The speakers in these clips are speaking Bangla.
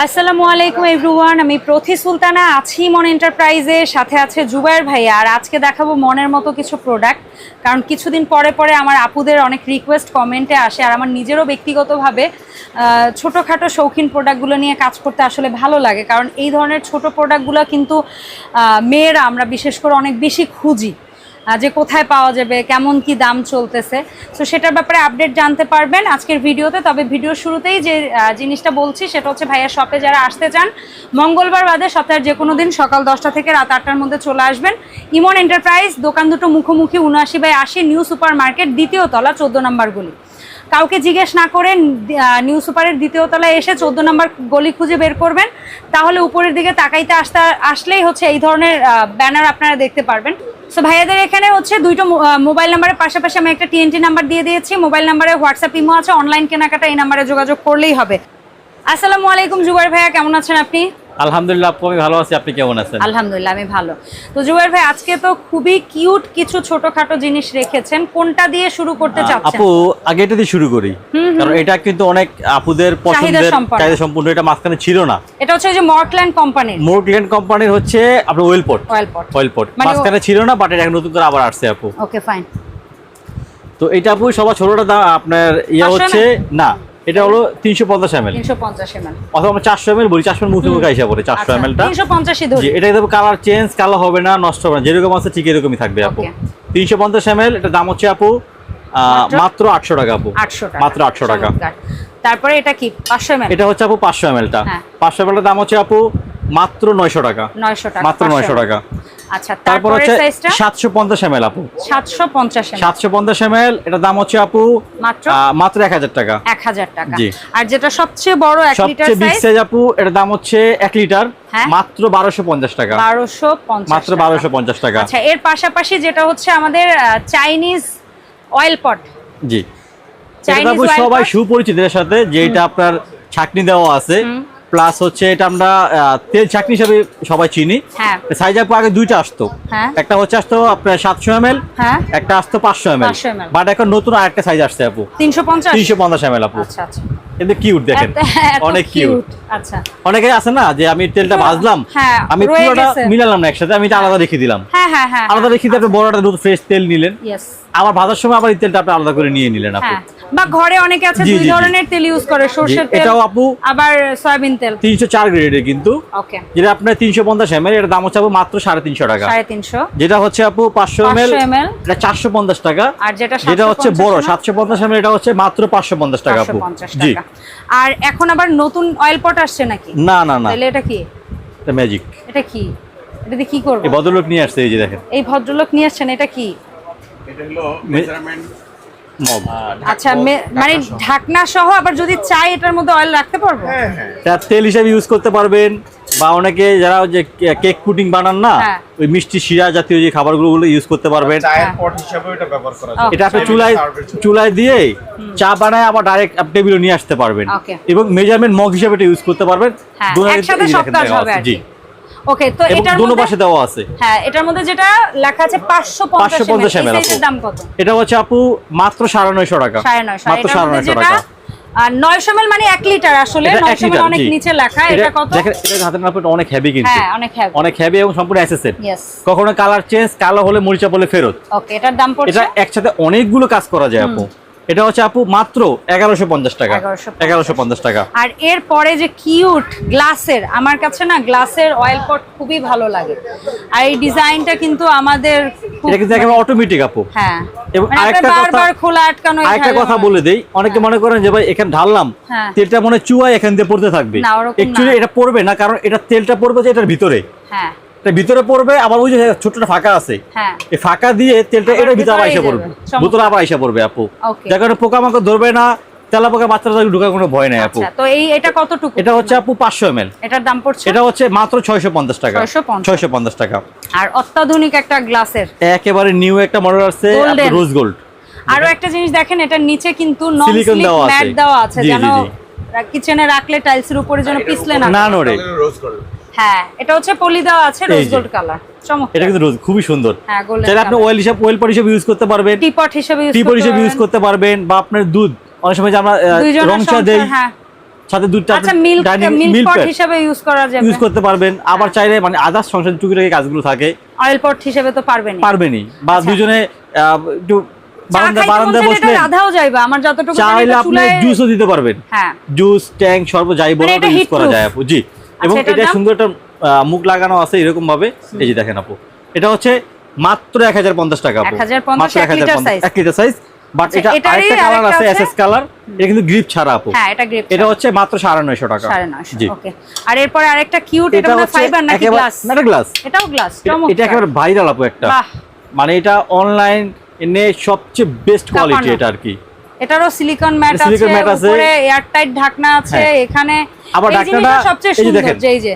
আসসালামু আলাইকুম এভরিওয়ান, আমি প্রথি সুলতানা, আছি মন এন্টারপ্রাইজের সাথে আছে জুবাইর ভাইয়া। আর আজকে দেখাবো মনের মতো কিছু প্রোডাক্ট কারণ কিছুদিন পরে পরে আমার আপুদের অনেক রিকোয়েস্ট কমেন্টে আসে, আর আমার নিজেরও ব্যক্তিগতভাবে ছোটোখাটো শৌখিন প্রোডাক্টগুলো নিয়ে কাজ করতে আসলে ভালো লাগে। কারণ এই ধরনের ছোট প্রোডাক্টগুলো কিন্তু মেয়েরা আমরা বিশেষ করে অনেক বেশি খুঁজি। যে কোথায় পাওয়া যাবে, কেমন কি দাম চলতেছে। তো সেটার ব্যাপারে আপডেট জানতে পারবেন আজকের ভিডিওতে। তবে ভিডিওর শুরুতেই যে জিনিসটা বলছি, সেটা হচ্ছে ভাইয়ার শপে যারা আসতে চান, মঙ্গলবার বাদে সপ্তাহের যে কোনো দিন সকাল দশটা থেকে রাত আটটার মধ্যে চলে আসবেন। ইমন এন্টারপ্রাইজ দোকান দুটো মুখোমুখি উনআশি বাই আশি নিউ সুপার মার্কেট দ্বিতীয় তলা, চোদ্দ নম্বর গলি। কাউকে জিজ্ঞেস না করে নিউ সুপারের দ্বিতীয় তলায় এসে চোদ্দ নম্বর গলি খুঁজে বের করবেন। তাহলে উপরের দিকে তাকাইতে আসতে, আসলেই হচ্ছে এই ধরনের ব্যানার আপনারা দেখতে পারবেন। সো ভাইয়াদের এখানে হচ্ছে দুইটো মোবাইল নাম্বারের পাশাপাশি আমি একটা টিএনটি নাম্বার দিয়ে দিয়েছি। মোবাইল নাম্বারে হোয়াটসঅ্যাপ ইমো আছে অনলাইন কেনাকাটা এই নাম্বারে যোগাযোগ করলেই হবে। আসসালামু আলাইকুম, জুবাইর ভাইয়া, কেমন আছেন আপনি? আলহামদুলিল্লাহ আপু আমি ভালো আছি। আপনি কেমন আছেন? আলহামদুলিল্লাহ আমি ভালো। তো জুবাইর ভাই আজকে তো খুবই কিউট কিছু ছোটখাটো জিনিস রেখেছেন। কোনটা দিয়ে শুরু করতে চাচ্ছেন? আপু আগে এটা দিয়ে শুরু করি। কারণ এটা কিন্তু অনেক আপুদের পছন্দের। চাহিদা সম্পূর্ণ। এটা মাঝখানে ছিল না। এটা হচ্ছে যে মর্টল্যান্ড কোম্পানির মোরক্ল্যান্ড কোম্পানির হচ্ছে আপনার ওয়েলপোর্ট অয়েল পট ওয়েলপোর্ট মানে ও- মাঝখানে ছিল না বাট এটা নতুন করে আবার আসছে আপু। ওকে ফাইন তো এটা আপু সবার ছোটটা দাম আপনার ইয়ে হচ্ছে না। এটা হলো তিনশো পঞ্চাশ এম এল তিনশো পঞ্চাশ এমএল অথবা আমরা চারশো এম এল বলি চারশো মুখে মুখে হিসাব করে চারশো এম এলটা ধরি। এটা একদম কালার চেঞ্জ কালার হবে না নষ্ট হবে না যেরকম আছে ঠিক এরকমই থাকবে আপু। Okay. তিনশো পঞ্চাশ এম এটা দাম হচ্ছে আপু আহ, মাত্র? মাত্র আটশো টাকা আপু। আটশো টাকা। মাত্র আটশো টাকা। তারপরে এটা কি? পাঁচশো এমএল এটা হচ্ছে আপু পাঁচশো এম এলটা হ্যাঁ। পাঁচশো এম দাম হচ্ছে আপু মাত্র নয়শো টাকা। নয়শো টাকা মাত্র 500 নয়শো টাকা। আচ্ছা তারপর হচ্ছে সাইজটা সাতশো পঞ্চাশ এম এল আপু। সাতশো পঞ্চাশ এম এটার দাম হচ্ছে আপু মাত্র? মাত্র এক হাজার টাকা। এক হাজার টাকা। আর যেটা সবচেয়ে বড় লিটার সবচেয়ে বিগ সাইজ আপু এটার দাম হচ্ছে লিটার হ্যাঁ। মাত্র বারোশো পঞ্চাশ টাকা। বারোশো মাত্র বারোশো পঞ্চাশ টাকা। আচ্ছা এর পাশাপাশি যেটা হচ্ছে আমাদের চাইনিজ অয়েল পট জি। সবাই? সুপরিচিত এর সাথে যেটা আপনার ছাকনি দেওয়া আছে প্লাস হচ্ছে এটা আমরা তেল ছাকনি হিসাবে সবাই চিনি। হ্যাঁ। সাইজ আপু আগে দুইটা আসতো। হ্যাঁ। একটা হচ্ছে আসতো আপনার সাতশো এম এল হ্যাঁ। একটা আসতো পাঁচশো এম এল 500 ml বাট এখন নতুন আরেকটা সাইজ আসছে আপু। তিনশো পঞ্চাশ? তিনশো পঞ্চাশ এম এল আপু। আচ্ছা আচ্ছা। কিন্তু কিউট দেখেন। অনেক কিউট। আচ্ছা। অনেকে আছে না যে আমি তেলটা ভাজলাম হ্যাঁ, আমি পুরোটা মিলালাম না একসাথে আমি আলাদা রেখে দিলাম। হ্যাঁ হ্যাঁ হ্যাঁ আলাদা রেখে দিয়ে আপনি একটা নতুন ফ্রেশ তেল নিলেন। আবার ভাজার সময় আবার এই তেলটা আপনি আলাদা করে নিয়ে নিলেন আপু। হ্যাঁ। বা ঘরে অনেকে আছে দুই। ধরনের তেল ইউজ করে সরষের তেল এটাও আপু আবার সয়াবিন তেল। তিনশো চার গ্রেডের কিন্তু। ওকে। যেটা আপনার তিনশো পঞ্চাশ এম এর দাম হচ্ছে আপু মাত্র সাড়ে তিনশো টাকা। সাড়ে তিনশো। যেটা হচ্ছে আপু পাঁচশো এম 500 ml এটা চারশো পঞ্চাশ টাকা। আর যেটা যেটা হচ্ছে 750 বড় ml, সাতশো পঞ্চাশ এম এটা হচ্ছে মাত্র পাঁচশো পঞ্চাশ টাকা আপু। 550 জি। টাকা। আর এখন আবার নতুন অয়েল পট আসছে নাকি? না না না। তাহলে এটা কি? এটা ম্যাজিক এটা কি? এটা দিয়ে কি করব? এই ভদ্রলোক নিয়ে আসছে এই যে দেখেন। এই ভদ্রলোক নিয়ে আসছেন এটা কি? এটা হলো মেজারমেন্ট মগ। আচ্ছা মানে ঢাকনা সহ। আবার যদি চাই এটার মধ্যে অয়েল রাখতে পারব? হ্যাঁ হ্যাঁ। তেল হিসেবে ইউজ করতে পারবেন বা অনেকে যারা যে কেক পুডিং বানান না হ্যাঁ। ওই মিষ্টি শিরা জাতীয় যে খাবারগুলো ইউজ করতে পারবেন। এটা আপনি চুলায় চুলায় দিয়ে চা বানায় আবার ডাইরেক্ট আপনি টেবিলে নিয়ে আসতে পারবেন। এবং মেজারমেন্ট মগ হিসেবে এটা ইউজ করতে পারবেন। হ্যাঁ জি। ওকে তো এটার মধ্যে পাশে দেওয়া আছে। হ্যাঁ এটার মধ্যে যেটা লেখা আছে 550 এমএল। ml এই দাম কত? এটা হচ্ছে আপু মাত্র সাড়ে নয়শো টাকা। সাড়ে নয়শো। মাত্র এটার সাড়ে মধ্যে নয়শো যেটা এমএল মানে এক লিটার আসলে এটা এক নয়শো এমএল অনেক নিচে লেখা। এটা কত? দেখেন এটা নাপটা অনেক হেভি কিন্তু। হ্যাঁ অনেক হ্যাভি অনেক হেভি এবং সম্পূর্ণ অ্যাসেসেড কখনো কালার চেঞ্জ কালো হলে মরিচা বলে ফেরত। ওকে এটার দাম পড়ছে? এটা একসাথে অনেকগুলো কাজ করা যায় আপু। এটা হচ্ছে আপু মাত্র এগারোশো পঞ্চাশ টাকা। 1150 এগারোশো পঞ্চাশ টাকা। আর এর পরে যে কিউট গ্লাসের আমার কাছে না গ্লাসের অয়েল পট খুবই ভালো লাগে। আর এই ডিজাইনটা কিন্তু আমাদের এটা কিন্তু একেবারে অটোমেটিক আপু। হ্যাঁ। এবং মানে আরেকটা কথা- বারবার খোলা আটকানো আরেকটা কথা বলে দেই। অনেকে মনে করেন যে ভাই এখানে ঢাললাম হ্যাঁ। তেলটা মনে হয় চুয়ায় এখান দিয়ে পড়তে থাকবে। না, অ্যাকচুয়ালি এটা পড়বে না কারণ এটা তেলটা পড়বে যে এটার ভিতরে। হ্যাঁ। ভিতরে পড়বে আবার ওই যে ছোটটা ফাঁকা আছে। হ্যাঁ। এই ফাঁকা দিয়ে তেলটা এটার ভিতরে আবার এসে পড়বে। ভিতরে আবার এসে পড়বে আপু. যার কারণে পোকামাকড় ধরবে না তেলা পোকা বাচ্চারা ঢোকার কোনো ভয় নাই আপু। আচ্ছা তো এই এটা কতটুকু? এটা হচ্ছে আপু এটার দাম পড়ছে? এটা হচ্ছে মাত্র ছয়শো পঞ্চাশ টাকা। 650 ছয়শো পঞ্চাশ টাকা। আর অত্যাধুনিক একটা গ্লাসের? একেবারে নিউ একটা মডেল আসছে রোজ গোল্ড আরও একটা জিনিস দেখেন এটার নিচে কিন্তু নন স্লিপ দেওয়া আছে। ম্যাট দেওয়া কিচেনে রাখলে টাইলসের উপরে যেন পিছলে না না নড়ে রোজ গোল্ড হ্যাঁ এটা হচ্ছে পলি দেওয়া আছে রোজ গোল্ড কালার এটা কিন্তু রোজ খুবই সুন্দর। চাইলে আপনি অয়েল হিসাব অয়েল পট হিসেবে ইউজ করতে পারবেন। টিপট হিসেবে টিপট হিসেবে ইউজ করতে পারবেন বা আপনার দুধ। অনেক সময় যে আমরা রং চা দেই সাথে দুটো আচ্ছা মিল্ক মিল্ক পট হিসেবে ইউজ করা যাবে। ইউজ করতে পারবেন। আবার চাইলে মানে আদার্স সংসার টুকিটাকি কাজগুলো থাকে। অয়েল পট হিসেবে তো পারবেন পারবেনই। বা আচ্ছা। দুজনে একটু বারান্দা বারান্দা বসলে রাধাও যাইবা আমার যতটুকু জানি চাইলে আপনি জুসও দিতে পারবেন। হ্যাঁ। জুস ট্যাঙ্ক সর্ব যাই বলো মানে ইউজ করা যায়। জি। এবং এটা সুন্দর একটা মুখ লাগানো আছে এরকম ভাবে। এই যে দেখেন আপু। এটা হচ্ছে মাত্র এক হাজার পঞ্চাশ টাকা আপু। 1050, মাত্র এক লিটার 1050 size। এক লিটার সাইজ বাট আচ্ছা, এটা আরেকটা কালার আছে? এসএস কালার এটা কিন্তু গ্রিপ ছাড়া আপু। হ্যাঁ এটা গ্রেপ এটা হচ্ছে মাত্র সাড়ে নয়শো টাকা। সাড়ে নয়শো জি। ওকে আর এরপর আরেকটা কিউট এটা হচ্ছে ফাইবার নাকি গ্লাস না, এটা গ্লাস এটাও গ্লাস এটা একেবারে ভাইরাল আপু একটা। মানে এটা অনলাইন এনে সবচেয়ে বেস্ট কোয়ালিটি এটা আর কি। এটারও সিলিকন ম্যাট আছে। উপরে এয়ার টাইট ঢাকনা আছে হ্যাঁ। এখানে আবার ঢাকনাটা- সবচেয়ে সুন্দর এই যে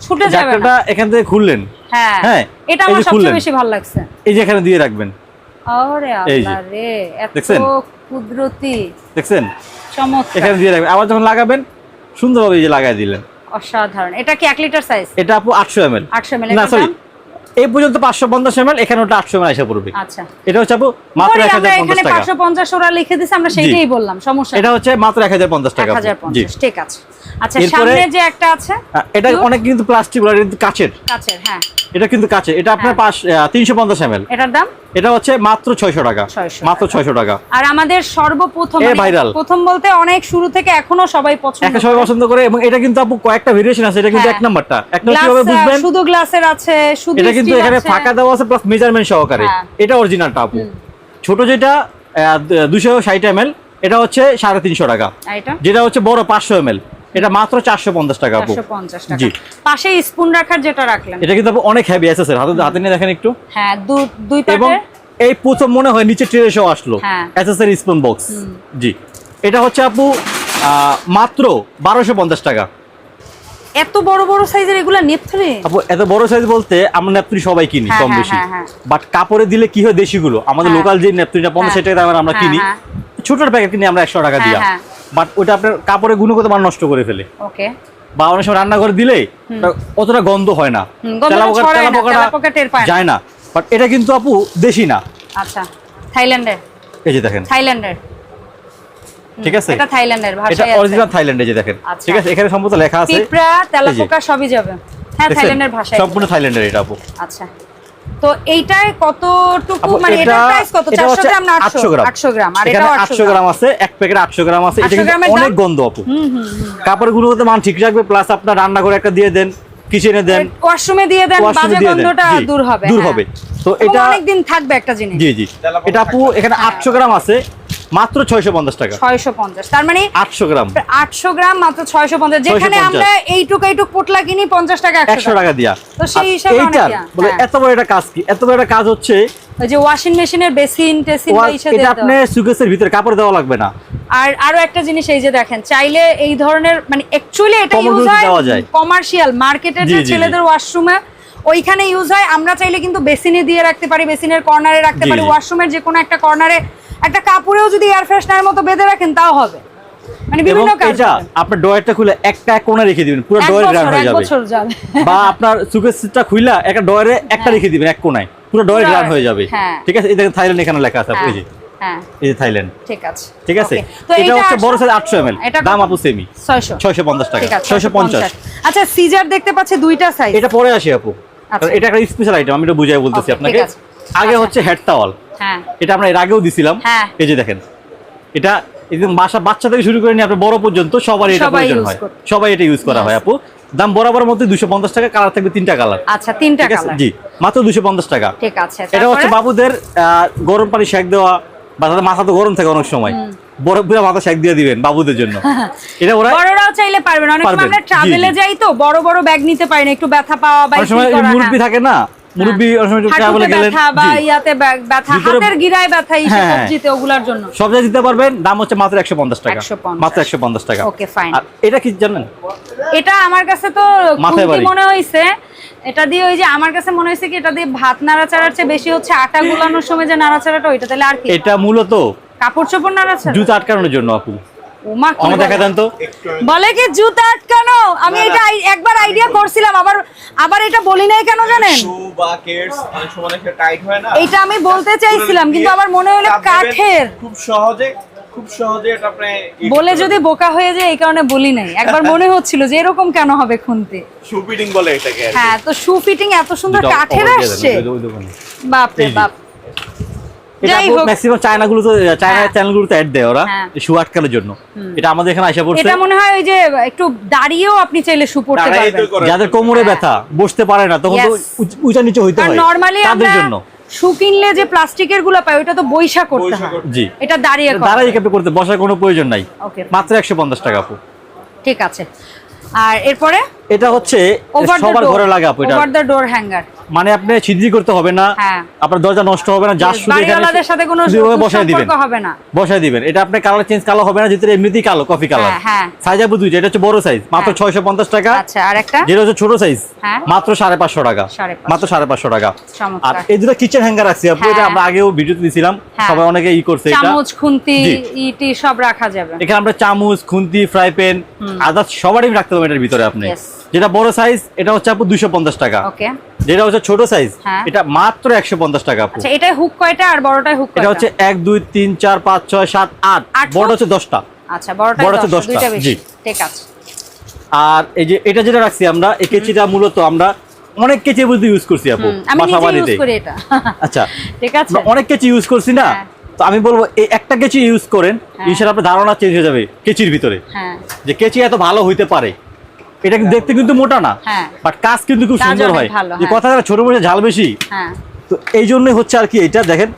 ছুটে যাবে না। এখান থেকে খুললেন। হ্যাঁ হ্যাঁ, এটা আমার সবচেয়ে বেশি ভালো লাগছে। এই যে এখানে দিয়ে রাখবেন। এই আল্লাহ রে এত? কুদরতি। দেখছেন? চমৎকার। এখানে দিয়ে রাখবেন। আবার যখন লাগাবেন সুন্দরভাবে এই যে লাগাই দিলেন। অসাধারণ। এটা কি এক লিটার সাইজ এটা আপু আটশো এম এল 800 ml না সরি? এই পর্যন্ত পাঁচশো পঞ্চাশ এম এল এখানে ওটা আটশো এম এল এসে পড়বে। আচ্ছা। এটা হচ্ছে আপু মাত্র এক হাজার পঞ্চাশ টাকা। পাঁচশো পঞ্চাশ ওরা লিখে দিছে আমরা সেইটাই বললাম সমস্যা এটা হচ্ছে মাত্র এক হাজার পঞ্চাশ টাকা ঠিক আছে। আচ্ছা সামনে যে একটা আছে এটা অনেক কিন্তু প্লাস্টিক কিন্তু কাচের। কাছের হ্যাঁ। এটা কিন্তু কাচের। এটা আপনার হ্যাঁ। পাঁচ তিনশো পঞ্চাশ এম এটার দাম? এটা হচ্ছে মাত্র ছয়শো টাকা। মাত্র ছয়শো টাকা। আর আমাদের সর্বপ্রথম মানে প্রথম বলতে অনেক শুরু থেকে এখনও সবাই পছন্দ একটা সবাই পছন্দ করে এবং এটা কিন্তু আপু কয়েকটা ভেরিয়েশন আছে এটা কিন্তু হ্যাঁ। এক নাম্বারটা। এক নম্বর কীভাবে বুঝবেন? শুধু গ্লাসের আছে শুধু এটা কিন্তু এখানে ফাঁকা দেওয়া আছে প্লাস মেজারমেন্ট সহকারে। এটা অরিজিনালটা আপু। ছোট যেটা দুশো ষাট এম এটা হচ্ছে সাড়ে তিনশো টাকা। যেটা হচ্ছে বড় পাঁচশো এম এটা মাত্র চারশো পঞ্চাশ টাকা আপু চারশো পঞ্চাশ টাকা জি। পাশে স্পুন রাখার যেটা রাখলেন এটা কিন্তু অনেক হেভি আছে স্যার হাতে হাতে নিয়ে দেখেন একটু হ্যাঁ দুই এবং এই প্রথম মনে হয় নিচে ট্রে আসলো হ্যাঁ। এসএসআর স্পুন বক্স জি এটা হচ্ছে আপু মাত্র বারোশো পঞ্চাশ টাকা এত বড় বড় সাইজের এগুলো নেপথ্রি আপু এত বড় সাইজ বলতে আমরা ন্যাপথিন সবাই কিনি হ্যাঁ, কম হ্যাঁ, বেশি। বাট কাপড়ে দিলে কি হয় দেশিগুলো আমাদের। লোকাল যে পঞ্চাশ হ্যাঁ। টাকা দামের আমরা কিনি হ্যাঁ। ছোট প্যাকেট কিনি আমরা একশো টাকা দিয়া। বাট ওটা আপনার কাপড়ের গুণগত মান নষ্ট করে ফেলে। ওকে। বা অনেক সময় রান্না করে দিলে অতটা গন্ধ হয় না। যায় না। বাট এটা কিন্তু আপু দেশি না। আচ্ছা থাইল্যান্ডের। এই যে দেখেন। থাইল্যান্ডের। ঠিক আছে? এটা থাইল্যান্ডের এটা অরিজিনাল থাইল্যান্ডে যে দেখেন। আচ্ছা। ঠিক আছে? এখানে সম্ভবত লেখা আছে। পিঁপড়া তেলাপোকা সবই যাবে। হ্যাঁ থাইল্যান্ডের ভাষায়। সম্পূর্ণ থাইল্যান্ডের এটা আপু। আচ্ছা। তো এইটায় কতটুকু মানে এটা প্রাইস কত? 400 গ্রাম না 800 800 গ্রাম। 800 গ্রাম আর এটা 800 গ্রাম আছে এক প্যাকেট 800 গ্রাম আছে। এটা কিন্তু অনেক গন্ধ আপু। কাপড় মান ঠিক রাখবে প্লাস আপনার রান্না করে একটা দিয়ে দেন কিচেনে দেন। ওয়াশরুমে দিয়ে দেন বাজে গন্ধটা দূর হবে দূর হ্যাঁ। হবে। তো এটা অনেক দিন থাকবে একটা জিনিস। জি জি। এটা আপু এখানে 800 গ্রাম আছে। মাত্র 650 টাকা। 650 তার মানে 800 গ্রাম। 800 গ্রাম মাত্র 650 যেখানে 650 আমরা এইটুক এইটুক পোটলা কিনি 50 টাকা 100 100 টাকা। দিয়া। তো সেই হিসাবে বলে হ্যাঁ। এত বড় একটা কাজ কি? এত বড় একটা কাজ হচ্ছে ওই যে ওয়াশিং মেশিনের বেসিন টেসিন বা ইসে এটা আপনি সুকেসের ভিতরে কাপড় দেওয়া লাগবে না। আর আরও একটা জিনিস এই যে দেখেন চাইলে এই ধরনের মানে অ্যাকচুয়ালি এটা ইউজ হয়। কমার্শিয়াল মার্কেটের যে। ছেলেদের ওয়াশরুমে ওইখানে ইউজ হয় আমরা চাইলে কিন্তু বেসিনে দিয়ে রাখতে পারি বেসিনের কর্নারে রাখতে পারি ওয়াশরুমের যে কোনো একটা কর্নারে একটা কাপড়েও যদি এয়ার ফ্রেশনারের মতো বেঁধে রাখেন তাও হবে। মানে বিভিন্ন কাজ এটা হবে। আপনার ডয়ারটা খুলে একটা এক কোণা রেখে দিবেন পুরো ডয়ার গ্রান হয়ে যাবে। বা আপনার সুকেসটা একটা ডয়ারে একটা রেখে দিবেন এক কোণায় পুরো ডয়ার হয়ে যাবে। হ্যাঁ। ঠিক আছে? এই দেখেন থাইল্যান্ড এখানে লেখা আছে আপু, এই যে। হ্যাঁ থাইল্যান্ড ঠিক আছে। ঠিক আছে? এটা হচ্ছে বড় সাইজ 800 আটশো এম এটা দাম আপু সেমি 600 ছয়শো পঞ্চাশ টাকা। ঠিক আছে ছয়শো পঞ্চাশ। আচ্ছা সিজার দেখতে পাচ্ছি দুইটা সাইজ এটা পরে আসি আপু। এটা একটা স্পেশাল আইটেম আমি এটা বুঝাই বলতেছি আপনাকে। আগে আচ্ছা। হচ্ছে হেড টাওয়াল হ্যাঁ। এটা আমরা এর আগেও দিছিলাম। হ্যাঁ। এই যে দেখেন এটা একদম বাসা বাচ্চা থেকে শুরু করে নিয়ে আপনার বড় পর্যন্ত সবারই এটা প্রয়োজন হয়। সবাই এটা ইউজ করা হয় আপু। দাম বরাবর মধ্যে দুশো পঞ্চাশ টাকা কালার থাকবে তিনটা কালার। আচ্ছা তিনটা কালার। জি মাত্র দুশো পঞ্চাশ টাকা। ঠিক আছে এটা হচ্ছে বাবুদের আহ, গরম পানি শেক দেওয়া বা তাদের মাথা তো গরম থাকে অনেক সময়। মাথা শেক দিয়ে দিবেন বাবুদের জন্য। এটা ওরা বড়রাও চাইলে পারবেন অনেক সময় আমরা ট্রাভেলে যাই তো বড় বড় ব্যাগ নিতে পারি না একটু ব্যথা পাওয়া বা সময় ই করা, মুরব্বী হ্যাঁ। থাকে না মুরব্বী সময় ট্রাভেলে গেলেন বা ইয়াতে ব্যথা হাতের গিরায় ব্যথা এই হ্যাঁ, হ্যাঁ। সবজিতে ওগুলার জন্য। সব জায়গায় দিতে পারবেন দাম হচ্ছে মাত্র একশো পঞ্চাশ টাকা। মাত্র একশো পঞ্চাশ টাকা। Okay, fine. আর এটা কি জানেন? এটা আমার কাছে তো মনে হইছে এটা দিয়ে ওই যে আমার কাছে মনে হয়েছে কি এটা দিয়ে ভাত নাড়াচাড়ার চেয়ে বেশি হচ্ছে আটা গুলানোর সময় যে নাড়াচাড়াটা ওইটা তাহলে আর কি এটা মূলত কাপড় চোপড় নাড়াচাড়া জুতা আটকানোর জন্য আপু। বলে? তো। বলে কি জুতা আটকানো? আমি এটা একবার আইডিয়া করছিলাম আবার আবার এটা বলি নাই কেন জানেন? শু বা কেটস অনেক সময় অনেক টাইট হয় না। এইটা আমি বলতে চাইছিলাম কিন্তু আমার মনে হলো কাঠের। খুব সহজে খুব সহজে এটা আপনি বলে যদি বোকা হয়ে যায় এই কারণে বলি নাই। একবার মনে হচ্ছিল যে এরকম কেন হবে খুনতে? শু ফিটিং বলে এটাকে হ্যাঁ তো শু ফিটিং এত সুন্দর কাঠের আসছে। ওই যে- ওই দোকানে। বাপ রে বাপ। এটা। ম্যাক্সিমাম তো চায়না হ্যাঁ। চ্যানেলগুলোতে অ্যাড দেয় ওরা। হ্যাঁ। শু আটকানোর জন্য। এটা আমাদের এখানে আইসা পড়ছে। এটা মনে হয় ওই যে একটু দাঁড়িয়েও আপনি চাইলে শু পড়তে পারবেন। যাদের কোমরে ব্যথা বসতে পারে না তখন তো উঁচা নিচে হইতে হয়। নরমালি তাদের জন্য। শু কিনলে যে প্লাস্টিকেরগুলো পাই ওটা তো বৈশা করতে হয়। জি। এটা দাঁড়িয়ে আপনি করতে বসার কোনো প্রয়োজন নাই। মাত্র একশো পঞ্চাশ টাকা আপু। ঠিক আছে। আর এরপরে? এটা হচ্ছে সবার ঘরে লাগে আপু এটা। ওভার দ্য ডোর হ্যাঙ্গার মানে আপনি ছিদ্রি করতে হবে না হ্যাঁ। আপনার দরজা নষ্ট হবে না যা শুধু এখানে সাথে কোনো বসায় দিবেন। হবে না। বসায় দিবেন। এটা আপনি কালার চেঞ্জ কালো হবে না যেটা এমনিতেই কালো কফি কালার হ্যাঁ, হ্যাঁ। সাইজ আপু দুইটা এটা হচ্ছে বড় সাইজ মাত্র হ্যাঁ। ছয়শো পঞ্চাশ টাকা। আচ্ছা আর একটা? যেটা হচ্ছে ছোট সাইজ হ্যাঁ। মাত্র সাড়ে পাঁচশো টাকা। মাত্র সাড়ে পাঁচশো টাকা। আর এই দুটো কিচেন হ্যাঙ্গার রাখছি আপু এটা। আমরা আগেও ভিডিওতে দিয়েছিলাম হ্যাঁ। সবাই অনেকে ই করছে এটা। চামচ খুন্তি ইটি সব রাখা যাবে। এখানে আমরা চামচ খুন্তি ফ্রাই প্যান আদার্স সবারই রাখতে পারবেন এটার ভিতরে আপনি. যেটা বড় সাইজ এটা হচ্ছে আপু দুশো পঞ্চাশ টাকা। ওকে যেটা হচ্ছে ছোট সাইজ হ্যাঁ। এটা মাত্র একশো পঞ্চাশ টাকা আপু। আচ্ছা এটাই হুক কয়টা আর বড়টাই হুক এটা হচ্ছে এক দুই তিন চার পাঁচ ছয় সাত আট। আট বড় ফুট? হচ্ছে দশটা। আচ্ছা বড়টাই বড় হচ্ছে 10 দশটা, দুইটা বেশি। জি। ঠিক আছে। আর এই যে এটা যেটা রাখছি আমরা এই কেচিটা মূলত আমরা অনেক কেচি বুঝতে ইউজ করছি আপু বাসা বাড়িতে ইউজ করি এটা। আচ্ছা। ঠিক আছে। অনেক কেচি ইউজ করছি না? হ্যাঁ। তো আমি বলব এই একটা কেচি ইউজ করেন হ্যাঁ। ইনশাল্লাহ আপনার ধারণা চেঞ্জ হয়ে যাবে কেচির ভিতরে। হ্যাঁ। যে কেচি এত ভালো হইতে পারে। এটা দেখতে কিন্তু মোটা না? হ্যাঁ। বাট কাজ কিন্তু খুব সুন্দর হয়। যে হ্যাঁ। কথা ছোট মরিচা ঝাল বেশি? হ্যাঁ। তো এই জন্যই হচ্ছে আর কি এটা দেখেন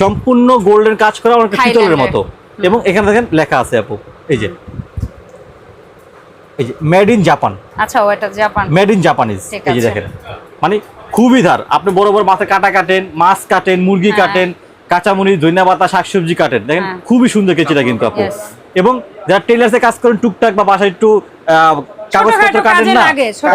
সম্পূর্ণ গোল্ডেন কাজ করা অনেকটা পিতলের মতো। এবং এখানে দেখেন লেখা আছে আপু এই যে। এই যে মেড ইন জাপান আচ্ছা ও জাপান মেড ইন জাপানিজ এই যে দেখেন মানে খুবই ধার। আপনি বড় বড় মাথা কাটা কাটেন মাছ কাটেন মুরগি হ্যাঁ। কাটেন ধনিয়া পাতা শাকসবজি কাটেন। দেখেন হ্যাঁ। খুবই সুন্দর কেচিটা কিন্তু আপু। এবং যারা টেলার্সে কাজ করেন টুকটাক বা বাসায় একটু আহ, কাগজপত্র কাটেন না।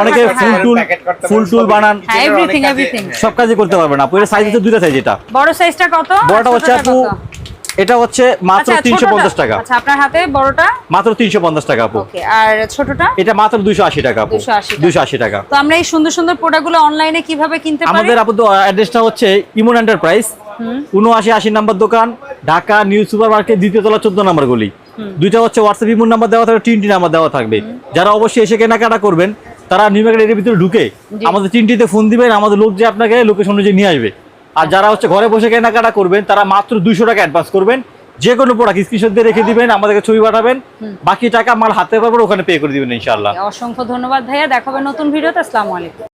অনেকে। ফুল টুল ফুল টুল বানান। everything। হ্যাঁ। সব কাজই করতে পারবেন আপু এটা সাইজ হচ্ছে দুইটা সাইজ এটা। বড় সাইজটা কত? বড়টা হচ্ছে আপু এটা হচ্ছে মাত্র আচ্ছা, তিনশো ছোটটা- পঞ্চাশ টাকা। আচ্ছা আপনার হাতে বড়টা? মাত্র তিনশো পঞ্চাশ টাকা আপু। ওকে আর ছোটটা? এটা মাত্র দুইশো আশি টাকা আপু। 280 টাকা। দুইশো আশি টাকা। তো আমরা এই সুন্দর সুন্দর প্রোডাক্টগুলো অনলাইনে কীভাবে কিনতে পারি? আমাদের আপাতত অ্যাড্রেসটা হচ্ছে ইমন এন্টারপ্রাইজ উনআশি আশি নাম্বার দোকান ঢাকা নিউ সুপার মার্কেট দ্বিতীয় তলা চোদ্দ নাম্বার গলি। দুইটা হচ্ছে হোয়াটসঅ্যাপ ইমন নাম্বার দেওয়া থাকবে তিনটি নাম্বার দেওয়া থাকবে। যারা অবশ্যই এসে কেনাকাটা করবেন তারা নিউ মার্কেট এর ভিতরে ঢুকে আমাদের তিনটিতে ফোন দিবেন আমাদের লোক যে আপনাকে লোকেশন অনুযায়ী নিয়ে আসবে। আর যারা হচ্ছে ঘরে বসে কেনাকাটা করবেন তারা মাত্র দুইশো টাকা অ্যাডভান্স করবেন। যে কোনো প্রোডাক্ট স্ক্রিনশট দিয়ে রেখে দিবেন আমাদেরকে ছবি পাঠাবেন। বাকি টাকা মাল হাতে পারবেন ওখানে পে করে দিবেন ইনশাআল্লাহ। অসংখ্য ধন্যবাদ ভাইয়া দেখাবে নতুন ভিডিওতে আসসালামু আলাইকুম।